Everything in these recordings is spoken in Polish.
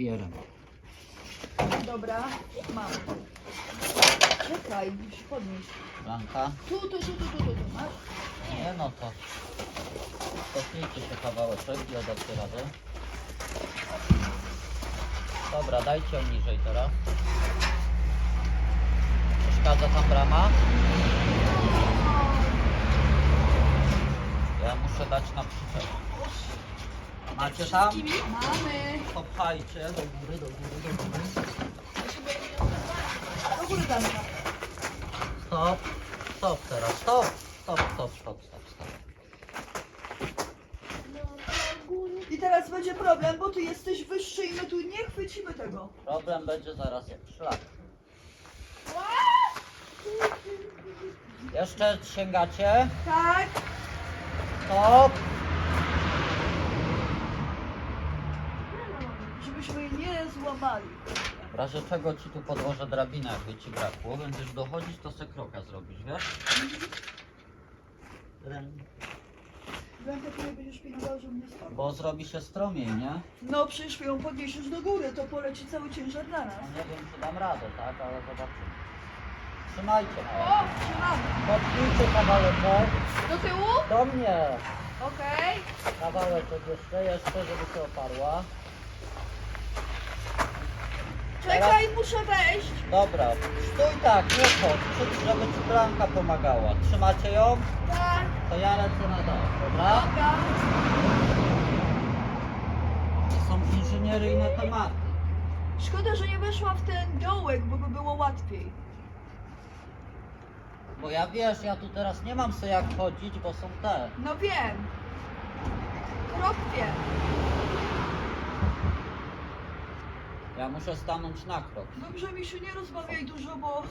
Bierę. Dobra, mam. Czekaj, musisz podnieść. Blanka? Tu, tu, tu, tu, tu, tu, tu. masz? Nie no to. Cofnijcie się kawałeczek, ja dacie radę. Dobra, dajcie ją niżej teraz. Przeszkadza tam brama? Ja muszę dać na przyczep. Macie tam? Mamy. Popchajcie do góry, do góry, do góry. Do góry tam. Stop, stop teraz, stop, stop, stop, stop, stop, stop. I teraz będzie problem, bo ty jesteś wyższy i my tu nie chwycimy tego. Problem będzie zaraz jak szlak. Jeszcze sięgacie? Tak. Stop! Złamali. W razie czego ci tu podłożę drabinę, jakby ci brakło. Będziesz dochodzić, to se kroka zrobisz, wiesz? Blanka, ty nie będziesz pilnował, żeby mnie spadł. Bo zrobi się stromiej, nie? No przecież ją podniesiesz do góry, to poleci cały ciężar na nas. Nie wiem, czy dam radę, tak? Ale zobaczymy. Trzymajcie. O, trzymamy. Podpijcie kawałeczek. Do tyłu? Do mnie. Okej. Kawałeczek jeszcze, jeszcze, żeby się oparła. Czekaj, muszę wejść. Dobra, stój tak, nie chodź, żeby ci Blanka pomagała. Trzymacie ją? Tak. To ja lecę na dach, dobra? Dobra. To są inżynieryjne tematy. Szkoda, że nie weszła w ten dołek, bo by było łatwiej. Bo ja wiesz, ja tu teraz nie mam sobie jak chodzić, bo są te. No wiem. Krok wiem. Ja muszę stanąć na krok. Dobrze, Misiu, nie rozmawiaj dużo, bo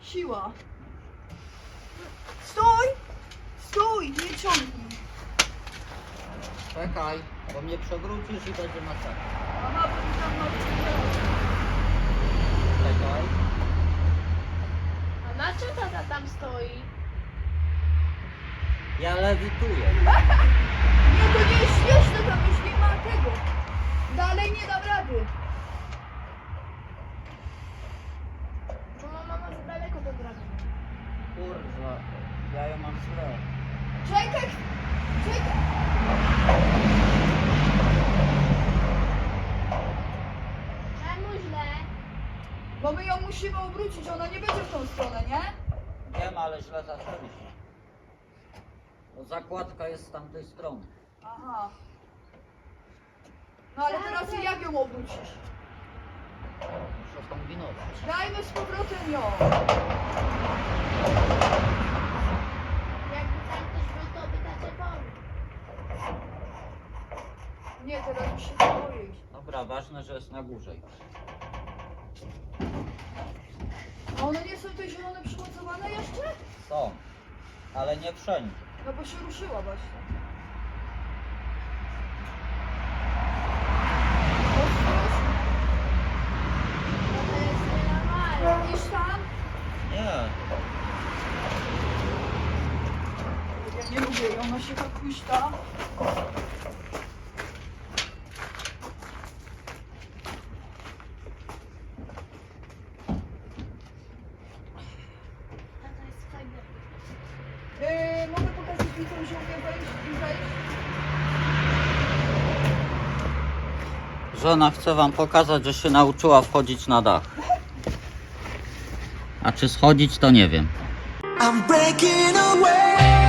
siła. Stój! Stój, nie ciągnij. Czekaj, bo mnie przewrócisz i będzie masakra. Mama będzie tam Czekaj. A na czym tata tam stoi? Ja lewituję. Nie, to nie jest śmieszne, tam już nie ma tego. Dalej nie dam rady. Bo mama ma za daleko do drabiny. Kurwa, ja ją mam źle. Czekaj, czekaj. Czemu źle? Bo my ją musimy obrócić, ona nie będzie w tą stronę, nie? Wiem, ale źle zaczęliśmy. Bo zakładka jest z tamtej strony. Aha. No ale teraz jak ją obrócisz? Muszę kombinować. Dajmy z powrotem ją. Jakby tam ktoś był, to by tacie pomógł. Nie, teraz już się boję. Dobra, ważne, że jest na górze. A one nie są te zielone przymocowane jeszcze? Są, ale nie wszędzie. No bo się ruszyła właśnie. To jest nienormalne. Iść tam? Nie, Ja nie lubię, ona się tak. Tata jest fajny. Yy, Żona chce wam pokazać, że się nauczyła wchodzić na dach. A czy schodzić, to nie wiem. I'm breaking away.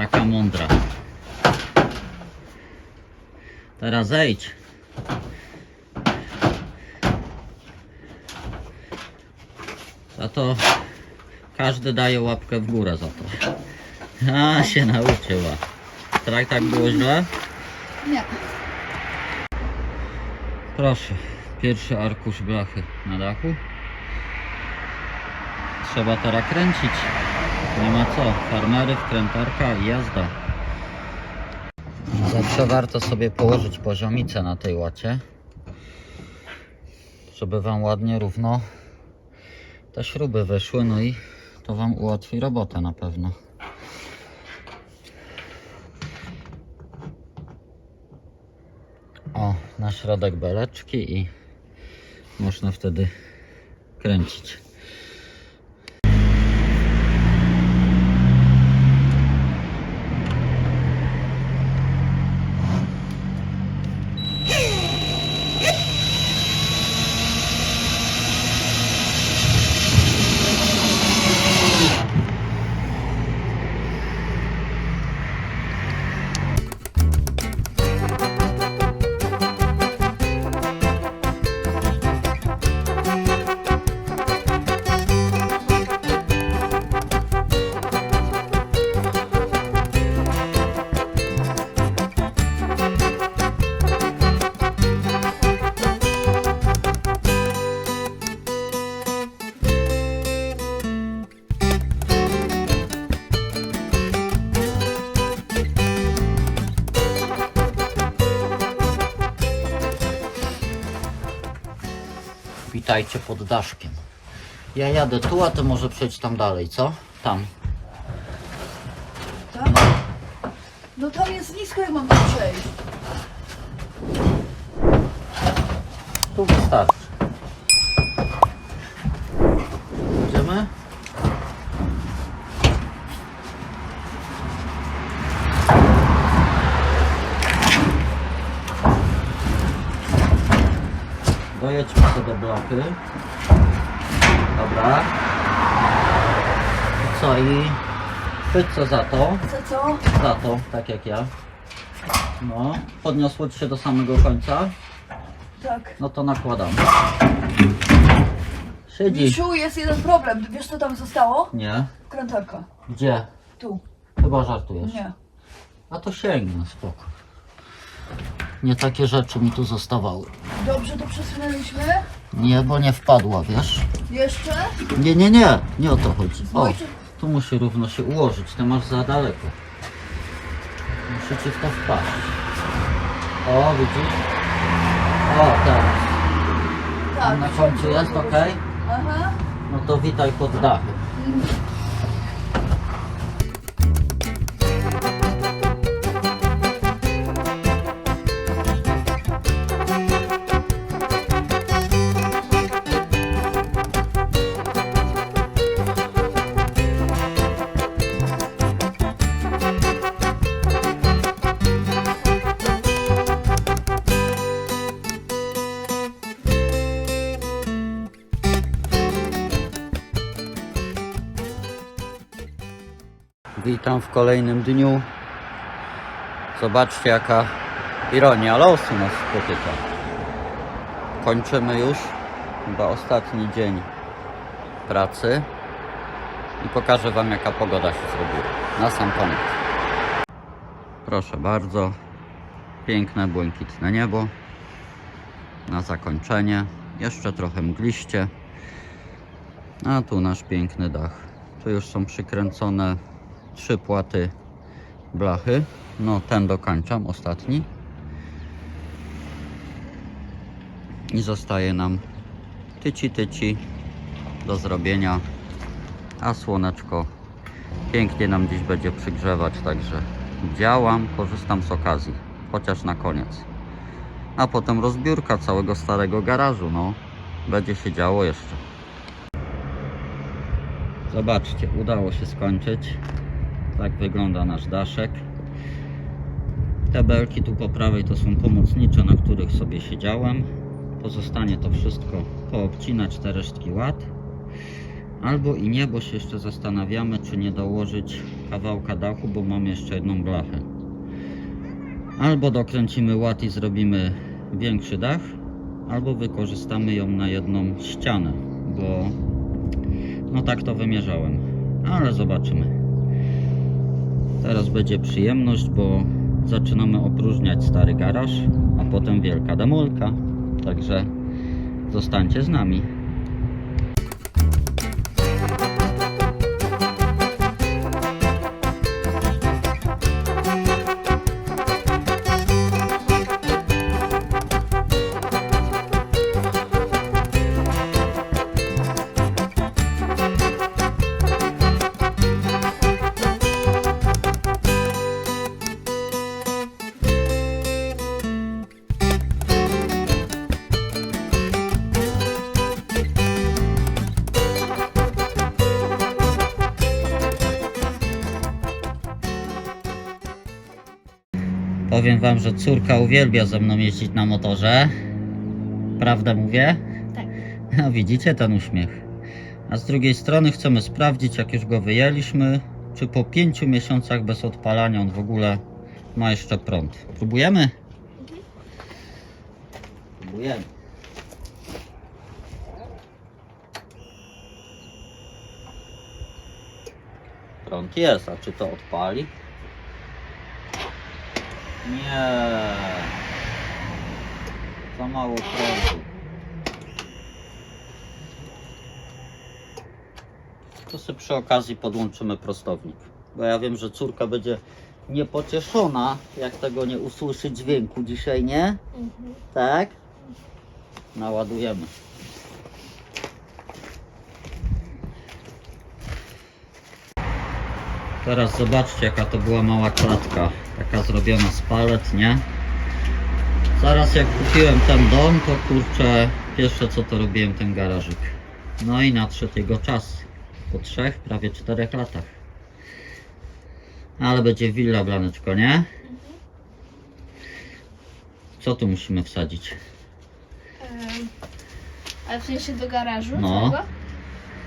Taka mądra. Teraz zejdź. Za to każdy daje łapkę w górę za to. A się nauczyła. Tak, tak było źle? Nie. Proszę, pierwszy arkusz blachy na dachu. Trzeba teraz kręcić. Nie ma co. Farmery, wkrętarka i jazda. Zawsze warto sobie położyć poziomicę na tej łacie. żeby Wam ładnie, równo te śruby wyszły, no i to Wam ułatwi robotę na pewno. O, na środek beleczki i można wtedy kręcić. Witajcie pod daszkiem. Ja jadę tu, a ty może przejdź tam dalej, co? Tam. Tak? No tam jest nisko, jak mam tu przejść. Tu wystarczy. Dojedźmy sobie blochy. Dobra. I Co i chwyć co za to. Co, co? Za to, tak jak ja. No, podniosło ci się do samego końca. Tak. No to nakładamy. Siedzi. Misiu, jest jeden problem. Wiesz, co tam zostało? Nie. Krętarka. Gdzie? Tu. Chyba żartujesz. Nie. A to sięgnę, spoko. Nie takie rzeczy mi tu zostawały. Dobrze to przesunęliśmy. Nie, bo nie wpadła, wiesz? Jeszcze? Nie, nie, nie. Nie o to chodzi. O, Wojciech- tu musi równo się ułożyć. Ty masz za daleko. Musi ci w to wpaść. O, widzisz? O, teraz. Tak. Na końcu jest ok? Aha. No to witaj pod dachem. Witam w kolejnym dniu. Zobaczcie jaka ironia losu nas spotyka. Kończymy już chyba ostatni dzień pracy i pokażę Wam jaka pogoda się zrobiła. Na sam koniec. Proszę bardzo. Piękne błękitne niebo. Na zakończenie. Jeszcze trochę mgliście. A tu nasz piękny dach. Tu już są przykręcone trzy płaty blachy. No ten dokończam, ostatni. I zostaje nam tyci tyci do zrobienia. A słoneczko pięknie nam dziś będzie przygrzewać, także działam, korzystam z okazji, chociaż na koniec. A potem rozbiórka całego starego garażu, no. Będzie się działo jeszcze. Zobaczcie, udało się skończyć. Tak wygląda nasz daszek. Te belki tu po prawej to są pomocnicze, na których sobie siedziałem. Pozostanie to wszystko poobcinać te resztki ład. Albo i nie, bo się jeszcze zastanawiamy, czy nie dołożyć kawałka dachu, bo mam jeszcze jedną blachę. Albo dokręcimy ład i zrobimy większy dach, albo wykorzystamy ją na jedną ścianę, bo no tak to wymierzałem. Ale zobaczymy. Teraz będzie przyjemność, bo zaczynamy opróżniać stary garaż, a potem wielka demolka. Także zostańcie z nami. Powiem wam, że córka uwielbia ze mną jeździć na motorze. Prawdę mówię? Tak. No widzicie ten uśmiech. A z drugiej strony chcemy sprawdzić, jak już go wyjęliśmy, czy po pięciu miesiącach bez odpalania on w ogóle ma jeszcze prąd. Próbujemy? Próbujemy. Prąd jest, a czy to odpali? Nie. Za mało prądu. To sobie przy okazji podłączymy prostownik. Bo ja wiem, że córka będzie niepocieszona, jak tego nie usłyszy dźwięku dzisiaj, nie? Mhm. Tak? Naładujemy. Teraz zobaczcie jaka to była mała klatka. Taka zrobiona z palet, nie? Zaraz jak kupiłem ten dom, to kurczę, pierwsze co to robiłem ten garażyk. No i nadszedł jego czas. Po trzech, prawie czterech latach. Ale będzie willa, Blaneczko, nie? Co tu musimy wsadzić? Em, Ale w sensie do garażu No. całego?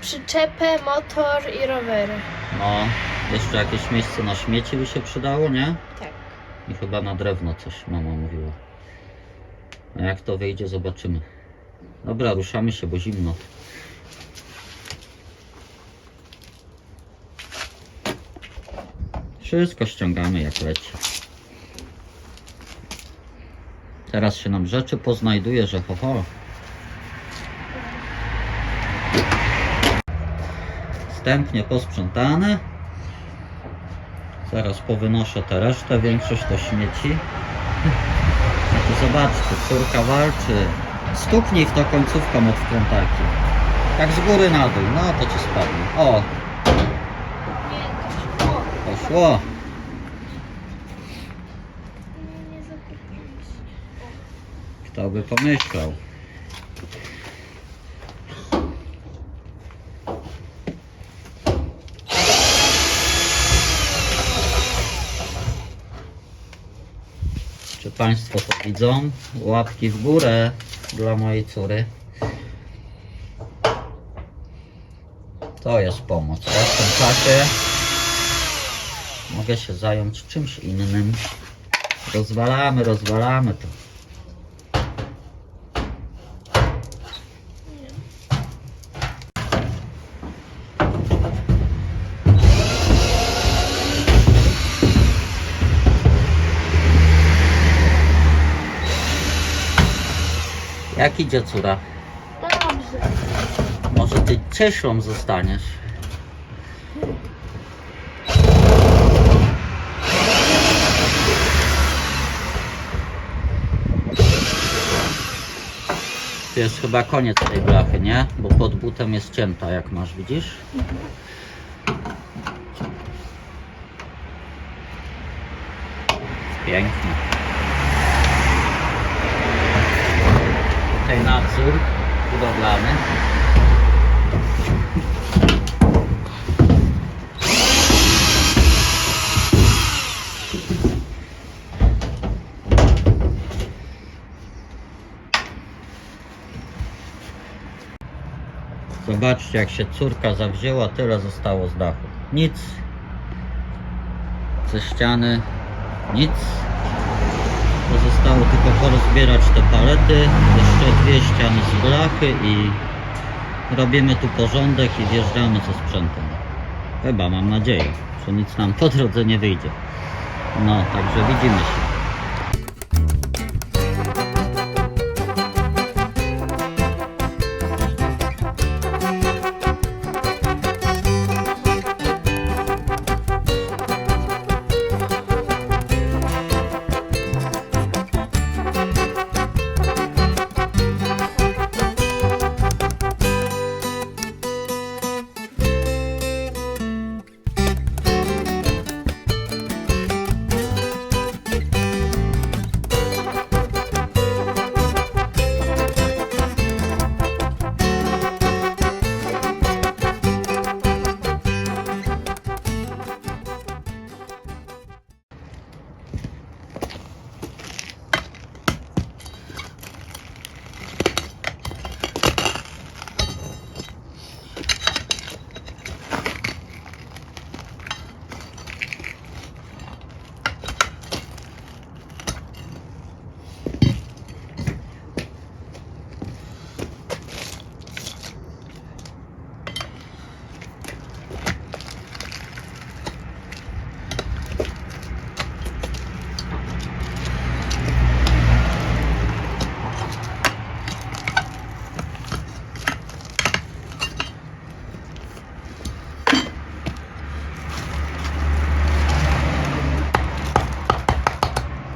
Przyczepę, motor i rowery. No, jeszcze jakieś miejsce na śmieci by się przydało, nie? Tak. I chyba na drewno coś mama mówiła. A jak to wyjdzie, zobaczymy. Dobra, ruszamy się, bo zimno. Wszystko ściągamy jak leci. Teraz się nam rzeczy poznajduje, że ho ho. Wstępnie posprzątane. Zaraz powynoszę tę resztę, większość to śmieci. I zobaczcie, córka walczy. Stuknij w to końcówką od wkrętarki. Tak z góry na dół, no to ci spadnie. O, poszło. Kto by pomyślał? Państwo to widzą? Łapki w górę dla mojej córy. To jest pomoc. Ja w tym czasie mogę się zająć czymś innym. Rozwalamy, rozwalamy to. Jak idzie córa? Dobrze. Może ty cieślą zostaniesz? To jest chyba koniec tej blachy, nie? Bo pod butem jest cięta, jak masz, widzisz? Pięknie. Tutaj nadzór budowlany. Zobaczcie, jak się córka zawzięła, tyle zostało z dachu. Nic. Ze ściany nic. Pozostało tylko porozbierać te palety, jeszcze dwie ściany z blachy i robimy tu porządek i wjeżdżamy ze sprzętem. Chyba, mam nadzieję, że nic nam po drodze nie wyjdzie. No, także widzimy się.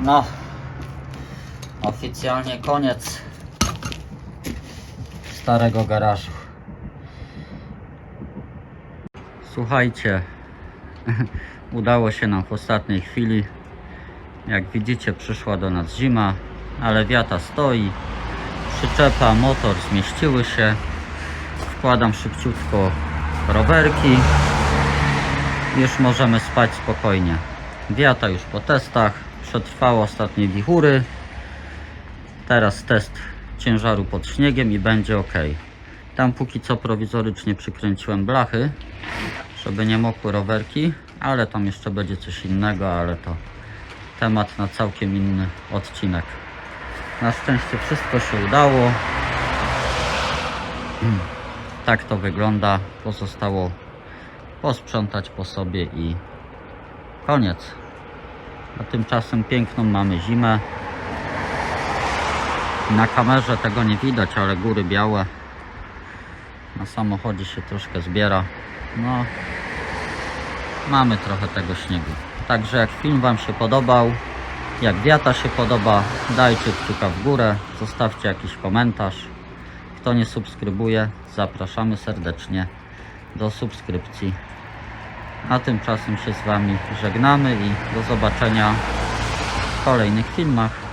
No, oficjalnie koniec starego garażu. Słuchajcie, udało się nam w ostatniej chwili. Jak widzicie, przyszła do nas zima, ale wiata stoi, przyczepa, motor zmieściły się. Wkładam szybciutko rowerki. Już możemy spać spokojnie. Wiata już po testach, przetrwało ostatnie wichury. Teraz test ciężaru pod śniegiem i będzie ok. Tam póki co prowizorycznie przykręciłem blachy, żeby nie mokły rowerki, ale tam jeszcze będzie coś innego, ale to temat na całkiem inny odcinek. Na szczęście wszystko się udało. Tak to wygląda. Pozostało posprzątać po sobie i koniec. A tymczasem piękną mamy zimę. Na kamerze tego nie widać, ale góry białe. Na samochodzie się troszkę zbiera. No, mamy trochę tego śniegu. Także jak film Wam się podobał, jak wiata się podoba, dajcie kciuka w górę, zostawcie jakiś komentarz. Kto nie subskrybuje, zapraszamy serdecznie do subskrypcji. A tymczasem się z Wami żegnamy i do zobaczenia w kolejnych filmach.